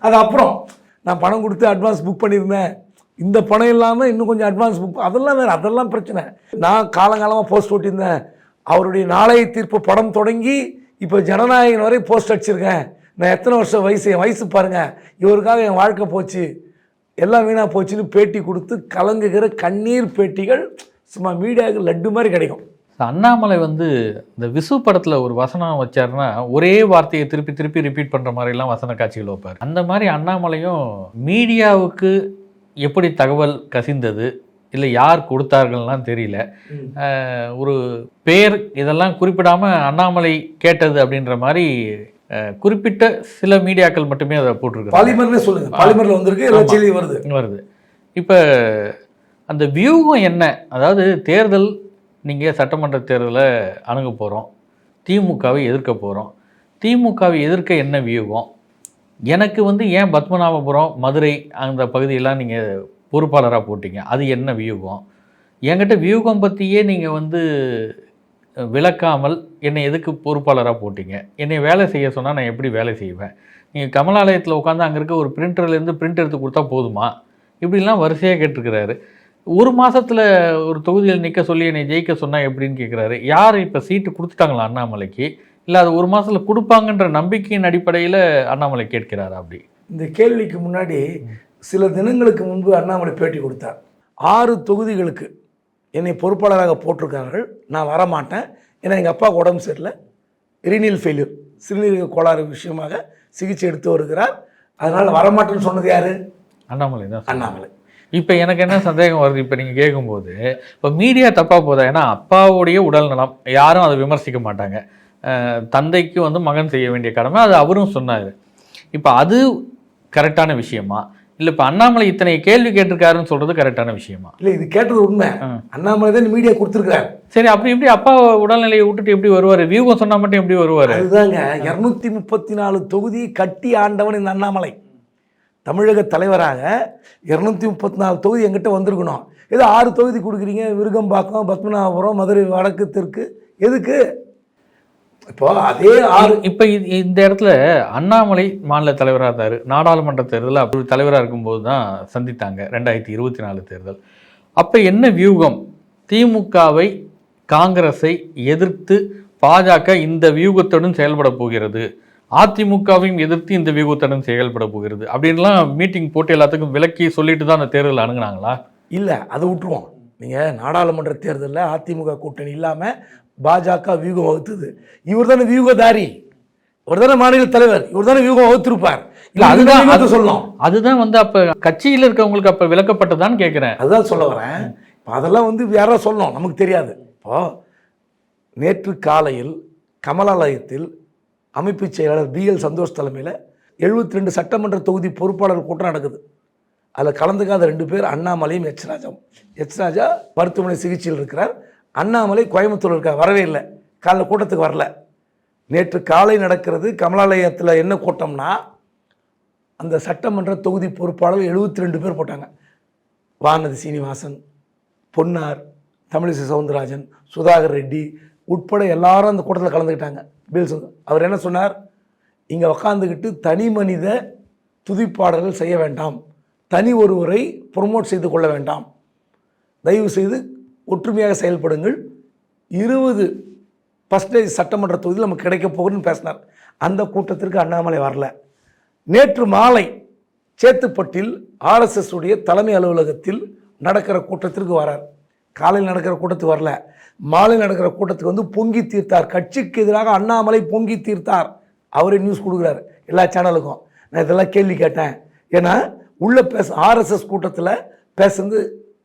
அது அப்புறம் நான் பணம் கொடுத்து அட்வான்ஸ் புக் பண்ணியிருந்தேன். இந்த பணம் இல்லாமல் இன்னும் கொஞ்சம் அட்வான்ஸ் புக் அதெல்லாம் வேறு அதெல்லாம் பிரச்சனை. நான் காலங்காலமாக போஸ்ட் ஓட்டியிருந்தேன் அவருடைய நாளைய தீர்ப்பு படம் தொடங்கி இப்போ ஜனநாயகன் வரை போஸ்ட் அடிச்சிருக்கேன். நான் எத்தனை வருஷம் வயசு என் வயசு பாருங்கள் இவருக்காக என் வாழ்க்கை போச்சு. எல்லாம் வீணாக போச்சுன்னு பேட்டி கொடுத்து கலங்குகிற கண்ணீர் பேட்டிகள் சும்மா மீடியாவுக்கு லட்டு மாதிரி கிடைக்கும். அண்ணாமலை வந்து இந்த விசு படத்துல ஒரு வசனம் வச்சாருன்னா ஒரே வார்த்தையை திருப்பி திருப்பி ரிப்பீட் பண்ற மாதிரி எல்லாம் வசன காட்சிகள் வைப்பார். அந்த மாதிரி அண்ணாமலையும் மீடியாவுக்கு எப்படி தகவல் கசிந்தது இல்லை யார் கொடுத்தார்கள்லாம் தெரியல. ஒரு பேர் இதெல்லாம் குறிப்பிடாம அண்ணாமலை கேட்டது அப்படின்ற மாதிரி குறிப்பிட்ட சில மீடியாக்கள் மட்டுமே அதை போட்டிருக்காங்க பாலிமர்னே சொல்லுங்க. பாலிமரில் வந்திருக்கு எல்லா ஆமா. செய்தியும் வருது? வருது. இப்போ அந்த வியூகம் என்ன? அதாவது தேர்தல் நீங்கள் சட்டமன்ற தேர்தலை அணுக போகிறோம் திமுகவை எதிர்க்க போகிறோம் திமுகவை எதிர்க்க என்ன வியூகம்? எனக்கு வந்து ஏன் பத்மநாபபுரம் மதுரை அந்த பகுதியெல்லாம் நீங்கள் பொறுப்பாளராக போட்டீங்க? அது என்ன வியூகம்? என்கிட்ட வியூகம் பற்றியே நீங்கள் வந்து விளக்காமல் என்னை எதுக்கு பொறுப்பாளராக போட்டீங்க? என்னை வேலை செய்ய சொன்னால் நான் எப்படி வேலை செய்வேன்? நீங்கள் கமலாலயத்தில் உட்காந்து அங்கே இருக்க ஒரு பிரிண்டர்லேருந்து பிரிண்ட் எடுத்து கொடுத்தா போதுமா? இப்படிலாம் வரிசையாக கேட்டிருக்கிறாரு. ஒரு மாதத்தில் ஒரு தொகுதியில் நிற்க சொல்லி என்னை ஜெயிக்க சொன்னால் எப்படின்னு கேட்குறாரு யார் இப்போ சீட்டு கொடுத்துட்டாங்களா அண்ணாமலைக்கு? இல்லை அது ஒரு மாதத்தில் கொடுப்பாங்கன்ற நம்பிக்கையின் அடிப்படையில் அண்ணாமலை கேட்கிறாரா அப்படி? இந்த கேள்விக்கு முன்னாடி சில தினங்களுக்கு முன்பு அண்ணாமலை பேட்டி கொடுத்தார். ஆறு தொகுதிகளுக்கு என்னை பொறுப்பாளராக போட்டிருக்கார்கள் நான் வரமாட்டேன். ஏன்னா எங்கள் அப்பாவுக்கு உடம்பு சரியில்லை. ரினியல் ஃபெயிலியர் சிறுநீரக கோளாறு விஷயமாக சிகிச்சை எடுத்து வருகிறார். அதனால் வரமாட்டேன்னு சொன்னது யாரு? அண்ணாமலை தான் அண்ணாமலை. இப்போ எனக்கு என்ன சந்தேகம் வருது இப்போ நீங்கள் கேட்கும்போது இப்போ மீடியா தப்பாக போதா? ஏன்னா அப்பாவுடைய உடல் நலம் யாரும் அதை விமர்சிக்க மாட்டாங்க. தந்தைக்கு வந்து மகன் செய்ய வேண்டிய கடமை அது அவரும் சொன்னார். இப்போ அது கரெக்டான விஷயமா? இல்லை இப்போ அண்ணாமலை இத்தனை கேள்வி கேட்டிருக்காருன்னு சொல்றது கரெக்டான விஷயமா? இல்லை இது கேட்டது உண்மை. அண்ணாமலை தான் மீடியா கொடுத்துருக்கிறார். சரி அப்படி எப்படி அப்பா உடல்நிலையை விட்டுட்டு எப்படி வருவார்? வியூகம் சொன்னா மட்டும் எப்படி வருவார்? அதுதாங்க இரநூத்தி முப்பத்தி நாலு தொகுதி கட்டி ஆண்டவன் இந்த அண்ணாமலை. தமிழக தலைவராக இரநூத்தி முப்பத்தி நாலு தொகுதி எங்கிட்ட வந்திருக்கணும். ஏதோ ஆறு தொகுதி கொடுக்குறீங்க விருகம்பாக்கம் பத்மநாபபுரம் மதுரை வடக்கு தெற்கு. எதுக்கு? இப்போ அதே ஆறு இப்போ இந்த இடத்துல அண்ணாமலை மாநில தலைவராக இருந்தார். நாடாளுமன்ற தேர்தலில் அப்படி தலைவராக இருக்கும்போது தான் சந்தித்தாங்க ரெண்டாயிரத்தி இருபத்தி நாலு தேர்தல். அப்போ என்ன வியூகம்? திமுகவை காங்கிரஸை எதிர்த்து பாஜக இந்த வியூகத்துடன் செயல்பட போகிறது. அதிமுகவையும் எதிர்த்து இந்த வியூகத்துடன் செயல்பட போகிறது. அப்படின்லாம் மீட்டிங் போட்டு எல்லாத்துக்கும் விலக்கி சொல்லிட்டு தான் அந்த தேர்தல் அணுகுனாங்களா? இல்லை அதை விட்டுருவோம். நீங்கள் நாடாளுமன்ற தேர்தலில் அதிமுக கூட்டணி இல்லாமல் பாஜக வியூகம் வகுத்துது. இவர் தானே வியூகதாரி. இவர் தானே மாநில தலைவர். இவர் தானே வியூகம் வகுத்திருப்பார். இல்ல அதுதான் அது- சொல்லணும். அதுதான் வந்து அப்ப கட்சியில் இருக்கவங்களுக்கு அப்ப விளக்கப்பட்டதான்னு கேட்கிறேன் அதுதான் சொல்ல வரேன். இப்போ அதெல்லாம் வந்து யாரோ சொல்லணும். நமக்கு தெரியாது. இப்போ நேற்று காலையில் கமலாலயத்தில் அமைப்பு செயலாளர் பிஎல் சந்தோஷ் தலைமையில் எழுபத்தி ரெண்டு சட்டமன்ற தொகுதி பொறுப்பாளர் கூட்டம் நடக்குது. அதில் கலந்துக்காத ரெண்டு பேர் அண்ணாமலையும் எச் ராஜாவும். எச் ராஜா மருத்துவமனை சிகிச்சையில் இருக்கிறார். அண்ணாமலை கோயம்புத்தூர் இருக்கார் வரவே இல்லை. காலைல கூட்டத்துக்கு வரல. நேற்று காலை நடக்கிறது கமலாலயத்தில் என்ன கூட்டம்னா அந்த சட்டமன்ற தொகுதி பொறுப்பாளர் எழுபத்தி ரெண்டு பேர் போட்டாங்க. வானதி சீனிவாசன் பொன்னார் தமிழிசை சவுந்தரராஜன் சுதாகர் ரெட்டி உட்பட எல்லாரும் அந்த கூட்டத்தில் கலந்துக்கிட்டாங்க. பில் சொந்த அவர் என்ன சொன்னார்? இங்கே உக்காந்துக்கிட்டு தனி மனித துதிப்பாடல்கள் செய்ய வேண்டாம். தனி ஒருவரை ப்ரொமோட் செய்து கொள்ள வேண்டாம். தயவு செய்து ஒற்றுமையாக செயல்படுங்கள். இருபது பர்சன்டேஜ் சட்டமன்ற தொகுதியில் நமக்கு கிடைக்க போகுதுன்னு பேசினார். அந்த கூட்டத்திற்கு அண்ணாமலை வரல. நேற்று மாலை சேத்துப்பட்டில் ஆர்எஸ்எஸ் உடைய தலைமை அலுவலகத்தில் நடக்கிற கூட்டத்திற்கு வரார். காலையில் நடக்கிற கூட்டத்துக்கு வரல. மாலை நடக்கிற கூட்டத்துக்கு வந்து பொங்கி தீர்த்தார். கட்சிக்கு எதிராக அண்ணாமலை பொங்கி தீர்த்தார். அவரே நியூஸ் கொடுக்குறாரு. எல்லா சேனலுக்கும். நான் இதெல்லாம் கேள்வி கேட்டேன். ஏன்னா உள்ளே பேச ஆர்எஸ்எஸ் கூட்டத்தில் பேசுறது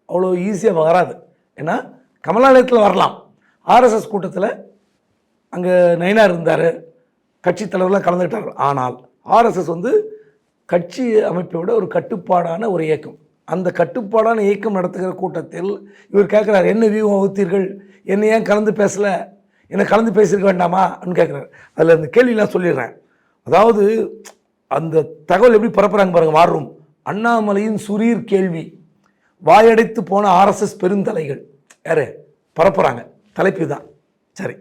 அவ்வளோ ஈஸியாக வராது. ஏன்னா கமலாலயத்தில் வரலாம். ஆர்எஸ்எஸ் கூட்டத்தில் அங்கே நயினார் இருந்தார். கட்சி தலைவர்லாம் கலந்துக்கிட்டார்கள் ஆனால் ஆர்எஸ்எஸ் வந்து கட்சி அமைப்பை விட ஒரு கட்டுப்பாடான ஒரு இயக்கம். அந்த கட்டுப்பாடான இயக்கம் நடத்துகிற கூட்டத்தில் இவர் கேட்குறாரு என்ன வியூகம் வகுத்தீர்கள்? என்னை ஏன் கலந்து பேசலை? என்னை கலந்து பேசியிருக்க வேண்டாமா? அப்படின்னு கேட்குறாரு. அதில் அந்த கேள்வியெலாம் சொல்லிடுறேன். அதாவது அந்த தகவல் எப்படி பரப்புகிறாங்க பாருங்கள் வார்ரூம். அண்ணாமலையின் சுரீர் கேள்வி. வாயடைத்து போன ஆர்எஸ்எஸ் பெருந்தலைகள். யாரு? பரப்புகிறாங்க தலைப்பு தான் சரி.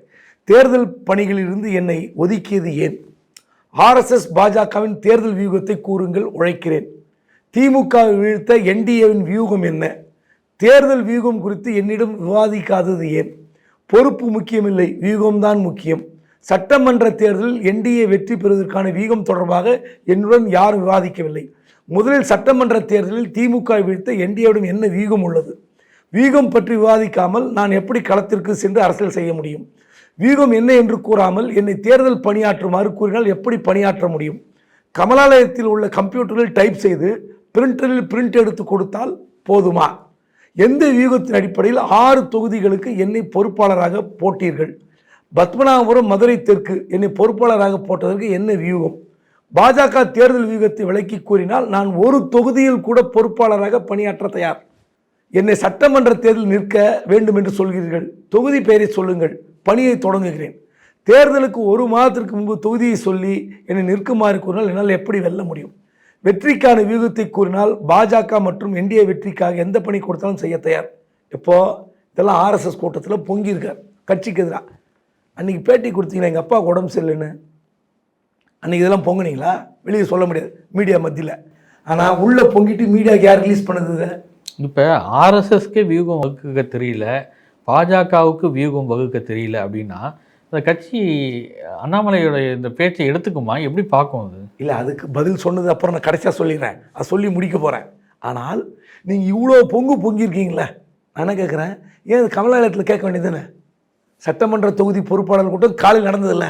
தேர்தல் பணிகளிலிருந்து என்னை ஒதுக்கியது ஏன்? ஆர்எஸ்எஸ் பாஜகவின் தேர்தல் வியூகத்தை கூறுங்கள் உழைக்கிறேன். திமுக வீழ்த்த என்டிஏவின் வியூகம் என்ன? தேர்தல் வியூகம் குறித்து என்னிடம் விவாதிக்காதது ஏன்? பொறுப்பு முக்கியமில்லை வியூகம்தான் முக்கியம். சட்டமன்ற தேர்தலில் என்டிஏ வெற்றி பெறுவதற்கான வியூகம் தொடர்பாக என்னுடன் யாரும் விவாதிக்கவில்லை. முதலில் சட்டமன்ற தேர்தலில் திமுக வீழ்த்த என்டிஏவுடன் என்ன வியூகம் உள்ளது? வீகம் பற்றி விவாதிக்காமல் நான் எப்படி களத்திற்கு சென்று அரசியல் செய்ய முடியும்? வீகம் என்ன என்று கூறாமல் என்னை தேர்தல் பணியாற்றுமாறு கூறினால் எப்படி பணியாற்ற முடியும்? கமலாலயத்தில் உள்ள கம்ப்யூட்டரில் டைப் செய்து பிரிண்டரில் பிரிண்ட் எடுத்து கொடுத்தால் போதுமா? எந்த வியூகத்தின் அடிப்படையில் ஆறு தொகுதிகளுக்கு என்னை பொறுப்பாளராக போட்டீர்கள்? பத்மநாபபுரம் மதுரை தெற்கு என்னை பொறுப்பாளராக போட்டதற்கு என்ன வியூகம் பாஜக தேர்தல் வியூகத்தை விளக்கி கூறினால் நான் ஒரு தொகுதியில் கூட பொறுப்பாளராக பணியாற்ற தயார். என்னை சட்டமன்ற தேர்தல் நிற்க வேண்டும் என்று சொல்கிறீர்கள். தொகுதி பெயரை சொல்லுங்கள். பணியை தொடங்குகிறேன். தேர்தலுக்கு ஒரு மாதத்திற்கு முன்பு தொகுதியை சொல்லி என்னை நிற்குமாறு கூறினால் என்னால் எப்படி வெல்ல முடியும்? வெற்றிக்கான வியூகத்தை கூறினால் பாஜக மற்றும் என்டிஏ வெற்றிக்காக எந்த பணி கொடுத்தாலும் செய்ய தயார். இப்போது இதெல்லாம் ஆர்எஸ்எஸ் கூட்டத்தில் பொங்கியிருக்கார் கட்சிக்கு எதிராக அன்றைக்கி பேட்டி கொடுத்தீங்கன்னா எங்கள் அப்பாவுக்கு உடம்பு சரியில்லைன்னு. அன்றைக்கி இதெல்லாம் பொங்குனீங்களா? வெளியே சொல்ல முடியாது. மீடியா மத்தியில். ஆனால் உள்ளே பொங்கிட்டு மீடியாவுக்கு யார் ரிலீஸ் பண்ணது இதை? இப்போ ஆர்எஸ்எஸ்க்கே வியூகம் வகுக்க தெரியல பாஜகவுக்கு வியூகம் வகுக்க தெரியல அப்படின்னா இந்த கட்சி அண்ணாமலையோட இந்த பேச்சை எடுத்துக்குமா? எப்படி பார்க்கும் அது? இல்லை அதுக்கு பதில் சொன்னது அப்புறம் நான் கடைசியாக சொல்லிடுறேன். அதை சொல்லி முடிக்க போகிறேன் ஆனால் நீங்கள் இவ்வளோ பொங்கு பொங்கியிருக்கீங்களே? நான் என்ன கேட்குறேன் ஏன் அது கமலாலயத்தில் கேட்க வேண்டியதுன்னு சட்டமன்ற தொகுதி பொறுப்பாளர் கூட்டம் காலையில் நடந்ததில்ல.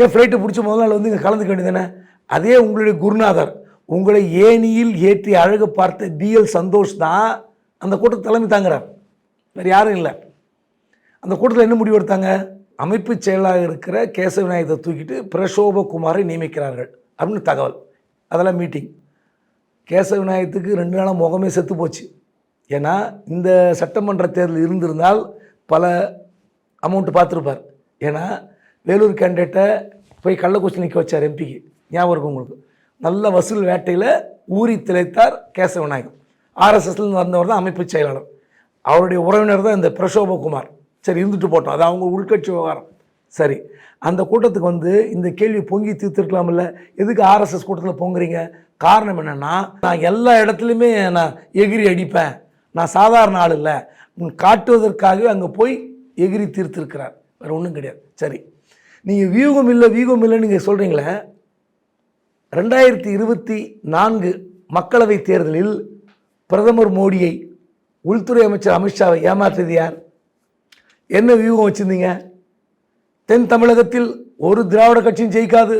ஏன் ஃப்ளைட்டை பிடிச்ச முதல் நாள் வந்து இங்கே கலந்துக்க வேண்டியதுன்னு அதே உங்களுடைய குருநாதர். உங்களை ஏணியில் ஏற்றி அழகு பார்த்த பிஎல் சந்தோஷ் தான் அந்த கூட்டத்தை தலைமை தாங்குறார். வேறு யாரும் இல்லை. அந்த கூட்டத்தில் என்ன முடிவு எடுத்தாங்க? அமைப்பு செயலாக இருக்கிற கேசவ விநாயகத்தை தூக்கிட்டு பிரசோபகுமாரை நியமிக்கிறார்கள் அப்படின்னு தகவல். அதெல்லாம் மீட்டிங். கேசவ விநாயகத்துக்கு ரெண்டு நாளாக முகமே செத்து போச்சு. ஏன்னா இந்த சட்டமன்ற தேர்தல் இருந்திருந்தால் பல அமௌண்ட்டு பார்த்துருப்பார். ஏன்னா வேலூர் கேண்டிடேட்டை போய் கள்ளக்குறிச்சி நிற்க வச்சார் எம்பிக்கு. ஞாபகம் இருக்கும் உங்களுக்கு? நல்ல வசூல் வேட்டையில் ஊறி திளைத்தார் கேசவ விநாயகம் ஆர்எஸ்எஸ்லேருந்து வந்தவர் தான் அமைப்பு செயலாளர். அவருடைய உறவினர் தான் இந்த பிரசோபகுமார். சரி இருந்துட்டு போட்டோம். அது அவங்க உள்கட்சி விவகாரம். சரி அந்த கூட்டத்துக்கு வந்து இந்த கேள்வி பொங்கி தீர்த்துருக்கலாம்ல. எதுக்கு ஆர்எஸ்எஸ் கூட்டத்தில் பொங்குறீங்க? காரணம் என்னென்னா நான் எல்லா இடத்துலையுமே நான் எகிரி அடிப்பேன். நான் சாதாரண ஆள் இல்லை. காட்டுவதற்காகவே அங்கே போய் எகிரி தீர்த்திருக்கிறார். வேறு ஒன்றும் கிடையாது. சரி நீங்கள் வியூகம் இல்லை வியூகம் இல்லைன்னு நீங்கள் சொல்கிறீங்களே ரெண்டாயிரத்தி இருபத்தி நான்கு மக்களவைத் தேர்தலில் பிரதமர் மோடியை உள்துறை அமைச்சர் அமித்ஷாவை ஏமாற்றியது யார்? என்ன வியூகம் வச்சுருந்தீங்க? தென் தமிழகத்தில் ஒரு திராவிட கட்சியும் ஜெயிக்காது.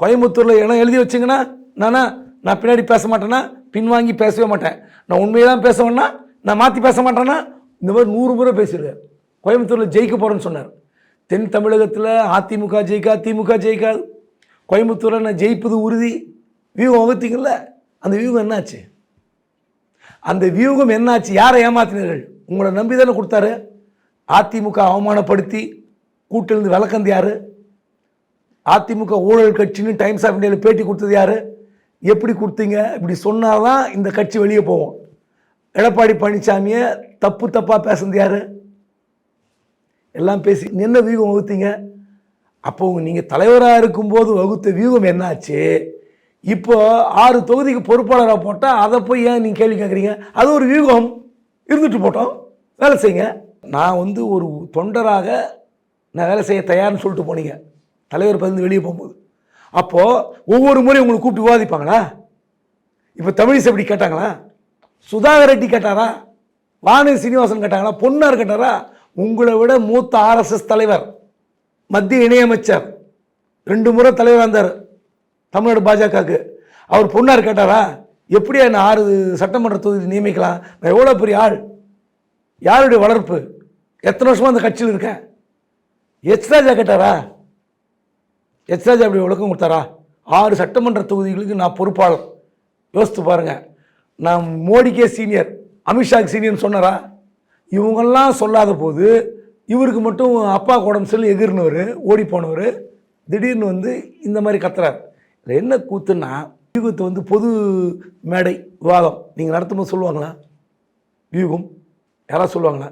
கோயம்புத்தூரில் இடம் எழுதி வச்சிங்கன்னா நானா நான் பின்னாடி பேச மாட்டேன்னா பின்வாங்கி பேசவே மாட்டேன். நான் உண்மையை தான் பேசுவேன்னா நான் மாற்றி பேச மாட்டேன்னா இந்த மாதிரி நூறு முறை பேசியிருக்கார். கோயம்புத்தூரில் ஜெயிக்க போகிறேன்னு சொன்னார். தென் தமிழகத்தில் அதிமுக ஜெயிக்கா திமுக ஜெயிக்காது. கோயம்புத்தூரில் நான் ஜெயிப்பது உறுதி. வியூகம் வகுத்தீங்கள்ல அந்த வியூகம் என்னாச்சு? அந்த வியூகம் என்னாச்சு? யாரை ஏமாத்தினீர்கள்? உங்களை நம்பி தானே கொடுத்தாரு? அதிமுக அவமானப்படுத்தி கூட்டிலிருந்து விளக்கந்து யாரு? அதிமுக ஊழல் கட்சின்னு டைம்ஸ் ஆஃப் இந்தியாவில் பேட்டி கொடுத்தது யாரு? எப்படி கொடுத்தீங்க? இப்படி சொன்னாதான் இந்த கட்சி வெளியே போவோம் எடப்பாடி பழனிசாமியை தப்பு தப்பாக பேசுனது யாரு? எல்லாம் பேசி என்ன வியூகம் வகுத்தீங்க? அப்போ நீங்கள் தலைவராக இருக்கும்போது வகுத்த வியூகம் என்னாச்சு? இப்போ ஆறு தொகுதிக்கு பொறுப்பாளராக போட்டால் அதை போய் ஏன் நீங்கள் கேள்வி கேட்குறீங்க அது ஒரு வியூகம். இருந்துட்டு போட்டோம். வேலை செய்யுங்க. நான் வந்து ஒரு தொண்டராக நான் வேலை செய்ய தயார்னு சொல்லிட்டு போனீங்க. தலைவர் பகிர்ந்து வெளியே போகும்போது. அப்போது ஒவ்வொரு முறையும் உங்களை கூப்பிட்டு விவாதிப்பாங்களா? இப்போ தமிழிசை எப்படி கேட்டாங்களா? சுதாகர் ரெட்டி கேட்டாரா? வானதி சீனிவாசன் கேட்டாங்களா? பொன்னார் கேட்டாரா? உங்களை விட மூத்த ஆர்எஸ்எஸ் தலைவர். மத்திய இணையமைச்சர் ரெண்டு முறை தலைவராக இருந்தார் தமிழ்நாடு பாஜகவுக்கு. அவர் பொண்ணார் கேட்டாரா எப்படியா என்ன ஆறு சட்டமன்ற தொகுதி நியமிக்கலாம்? நான் எவ்வளோ பெரிய ஆள்? யாருடைய வளர்ப்பு? எத்தனை வருஷமாக அந்த கட்சியில் இருக்கேன்? எச் ராஜா கேட்டாரா எச் ராஜா அப்படி விளக்கம் கொடுத்தாரா? ஆறு சட்டமன்ற தொகுதிகளுக்கு நான் பொறுப்பாளர். யோசித்து பாருங்கள் நான் மோடிக்கே சீனியர் அமித்ஷாக்கு சீனியர்னு சொன்னாரா? இவங்கெல்லாம் சொல்லாத போது இவருக்கு மட்டும் அப்பா உடம்பு சொல்லி எகிர்னவர் ஓடி போனவர் திடீர்னு வந்து இந்த மாதிரி கத்துறார். இதில் என்ன கூத்துன்னா வியூகத்தை வந்து பொது மேடை விவாதம். நீங்கள் நடத்தும்போது சொல்லுவாங்களா? வியூகம். யாராவது சொல்லுவாங்களா?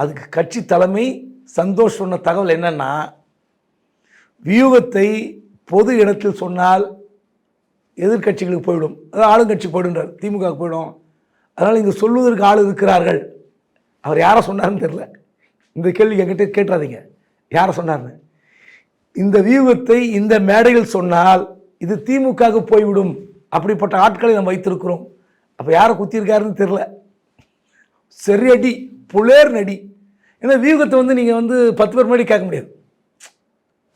அதுக்கு கட்சி தலைமை சந்தோஷ் சொன்ன தகவல் என்னென்னா வியூகத்தை பொது இடத்தில் சொன்னால் எதிர்க்கட்சிகளுக்கு போயிடும். அதாவது ஆளுங்கட்சி போய்டுன்றார் திமுக போயிடும். அதனால் இங்கே சொல்வதற்கு ஆள் இருக்கிறார்கள். அவர் யாரை சொன்னார்னு தெரில இந்த கேள்வி என்கிட்ட கேட்டுறாதீங்க யாரை சொன்னார்னு? இந்த வியூகத்தை இந்த மேடையில் சொன்னால் இது திமுகவுக்கு போய்விடும். அப்படிப்பட்ட ஆட்களை நம்ம வைத்திருக்கிறோம். அப்போ யாரை குத்திருக்காருன்னு தெரில சரி அடி புலேர் நடி. ஏன்னா வியூகத்தை வந்து நீங்கள் வந்து பத்து பேர் முன்னாடி கேட்க முடியாது.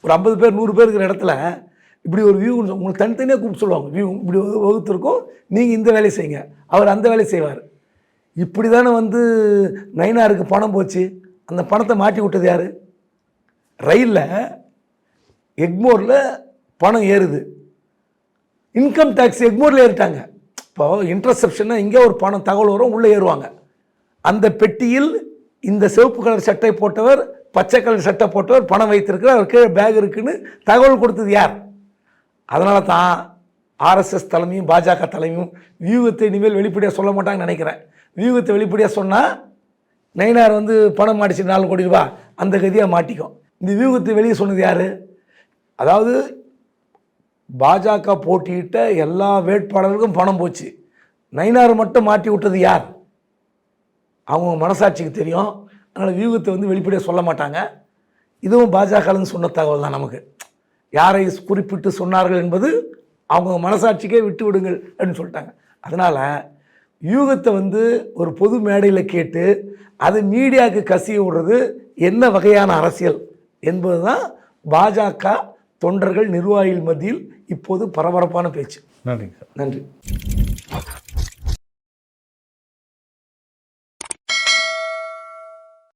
ஒரு ஐம்பது பேர் நூறு பேர் இருக்கிற இடத்துல இப்படி ஒரு வியூ உங்களுக்கு தனித்தனியாக கூப்பிட்டு சொல்லுவாங்க. வியூ இப்படி வகுத்துருக்கும். நீங்கள் இந்த வேலையை செய்யுங்க. அவர் அந்த வேலையை செய்வார். இப்படி தானே வந்து நைனாருக்கு பணம் போச்சு. அந்த பணத்தை மாட்டி விட்டது யார்? ரயிலில் எக்மோரில் பணம் ஏறுது. இன்கம் டேக்ஸ் எக்மோரில் ஏறிட்டாங்க. இப்போ இன்டர்செப்ஷன்னா இங்கே ஒரு பணம் தகவல் வரும் உள்ளே ஏறுவாங்க. அந்த பெட்டியில் இந்த சிவப்பு கலர் சட்டை போட்டவர் பச்சை கலர் சட்டை போட்டவர் பணம் வைத்திருக்கிறார் அவர் கீழே பேக் இருக்குன்னு தகவல் கொடுத்தது யார்? அதனால தான் ஆர்எஸ்எஸ் தலைமையும் பாஜக தலைமையும் வியூகத்தை இனிமேல் வெளிப்படையாக சொல்ல மாட்டாங்கன்னு நினைக்கிறேன். வியூகத்தை வெளிப்படையாக சொன்னால் நயினார் வந்து பணம் மாட்டிச்சு நாலு கோடி ரூபாய் அந்த கதியாக மாட்டிக்கும். இந்த வியூகத்தை வெளியே சொன்னது யார்? அதாவது பாஜக போட்டியிட்ட எல்லா வேட்பாளருக்கும் பணம் போச்சு. நயினார் மட்டும் மாட்டி விட்டது யார்? அவங்க மனசாட்சிக்கு தெரியும். அதனால் வியூகத்தை வந்து வெளிப்படையாக சொல்ல மாட்டாங்க. இதுவும் பாஜகலேருந்து சொன்ன தகவல் தான் நமக்கு. யாரை குறிப்பிட்டு சொன்னார்கள் என்பது அவங்க மனசாட்சிக்கே விட்டு விடுங்கள் அப்படின்னு சொல்லிட்டாங்க. அதனால் வியூகத்தை வந்து ஒரு பொது மேடையில் கேட்டு அதை மீடியாவுக்கு கசிய விடுறது என்ன வகையான அரசியல் என்பது தான் பாஜக தொண்டர்கள் நிர்வாகிகள் மத்தியில் இப்போது பரபரப்பான பேச்சு. நன்றிங்க சார். நன்றி.